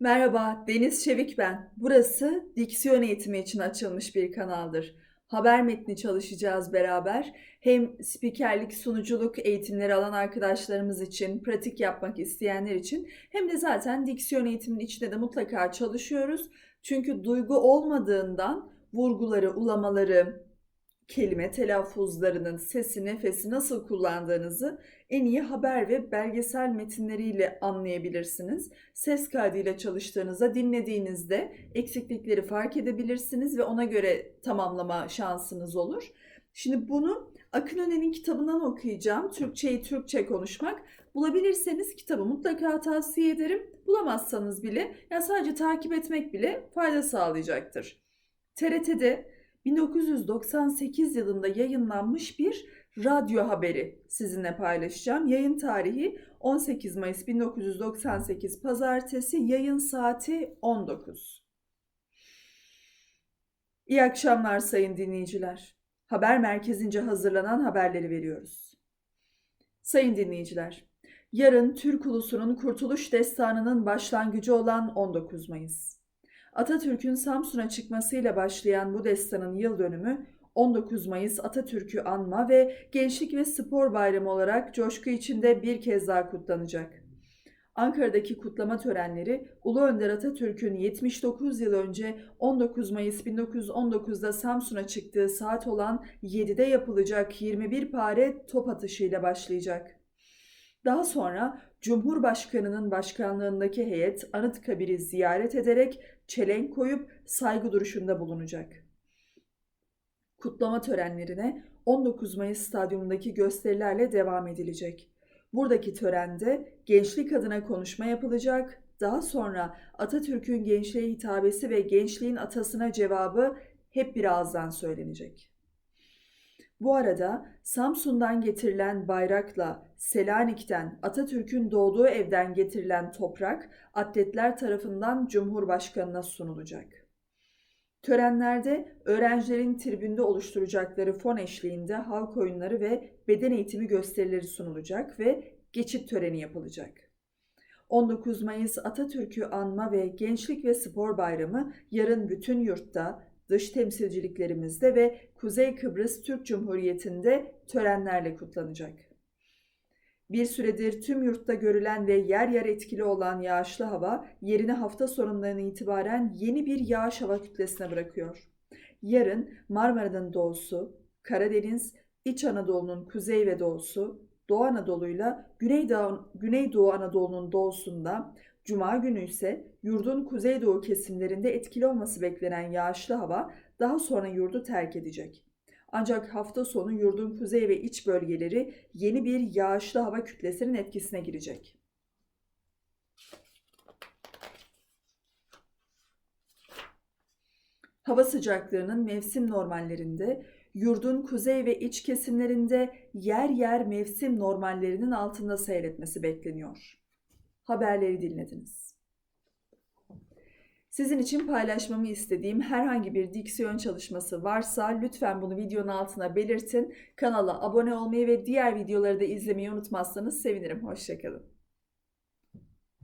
Merhaba, Deniz Çevik ben. Burası diksiyon eğitimi için açılmış bir kanaldır. Haber metni çalışacağız beraber. Hem spikerlik, sunuculuk eğitimleri alan arkadaşlarımız için, pratik yapmak isteyenler için hem de zaten diksiyon eğitiminin içinde de mutlaka çalışıyoruz. Çünkü duygu olmadığından vurguları, ulamaları, kelime telaffuzlarının sesi, nefesi nasıl kullandığınızı en iyi haber ve belgesel metinleriyle anlayabilirsiniz. Ses kaydıyla çalıştığınızda, dinlediğinizde eksiklikleri fark edebilirsiniz ve ona göre tamamlama şansınız olur. Şimdi bunu Akın Önen'in kitabından okuyacağım. Türkçeyi Türkçe konuşmak. Bulabilirseniz kitabı mutlaka tavsiye ederim. Bulamazsanız bile ya sadece takip etmek bile fayda sağlayacaktır. TRT'de 1998 yılında yayınlanmış bir radyo haberi sizinle paylaşacağım. Yayın tarihi 18 Mayıs 1998 Pazartesi, yayın saati 19. İyi akşamlar sayın dinleyiciler. Haber merkezince hazırlanan haberleri veriyoruz. Sayın dinleyiciler, yarın Türk ulusunun kurtuluş destanının başlangıcı olan 19 Mayıs. Atatürk'ün Samsun'a çıkmasıyla başlayan bu destanın yıl dönümü 19 Mayıs Atatürk'ü anma ve Gençlik ve Spor Bayramı olarak coşku içinde bir kez daha kutlanacak. Ankara'daki kutlama törenleri Ulu Önder Atatürk'ün 79 yıl önce 19 Mayıs 1919'da Samsun'a çıktığı saat olan 7'de yapılacak 21 pare top atışıyla başlayacak. Daha sonra Cumhurbaşkanının başkanlığındaki heyet Anıtkabir'i ziyaret ederek çelenk koyup saygı duruşunda bulunacak. Kutlama törenlerine 19 Mayıs stadyumundaki gösterilerle devam edilecek. Buradaki törende gençlik adına konuşma yapılacak. Daha sonra Atatürk'ün gençliğe hitabesi ve gençliğin atasına cevabı hep bir ağızdan söylenecek. Bu arada Samsun'dan getirilen bayrakla Selanik'ten Atatürk'ün doğduğu evden getirilen toprak atletler tarafından Cumhurbaşkanı'na sunulacak. Törenlerde öğrencilerin tribünde oluşturacakları fon eşliğinde halk oyunları ve beden eğitimi gösterileri sunulacak ve geçit töreni yapılacak. 19 Mayıs Atatürk'ü anma ve Gençlik ve Spor Bayramı yarın bütün yurtta, dış temsilciliklerimizde ve Kuzey Kıbrıs Türk Cumhuriyeti'nde törenlerle kutlanacak. Bir süredir tüm yurtta görülen ve yer yer etkili olan yağışlı hava yerini hafta sonundan itibaren yeni bir yağış hava kütlesine bırakıyor. Yarın Marmara'nın doğusu, Karadeniz, İç Anadolu'nun kuzey ve doğusu, Doğu Anadolu'yla Güneydoğu, Güneydoğu Anadolu'nun doğusunda Cuma günü ise yurdun kuzeydoğu kesimlerinde etkili olması beklenen yağışlı hava daha sonra yurdu terk edecek. Ancak hafta sonu yurdun kuzey ve iç bölgeleri yeni bir yağışlı hava kütlesinin etkisine girecek. Hava sıcaklığının mevsim normallerinde, yurdun kuzey ve iç kesimlerinde yer yer mevsim normallerinin altında seyretmesi bekleniyor haberleri dinlediniz. Sizin için paylaşmamı istediğim herhangi bir diksiyon çalışması varsa lütfen bunu videonun altına belirtin. Kanala abone olmayı ve diğer videoları da izlemeyi unutmazsanız sevinirim. Hoşçakalın.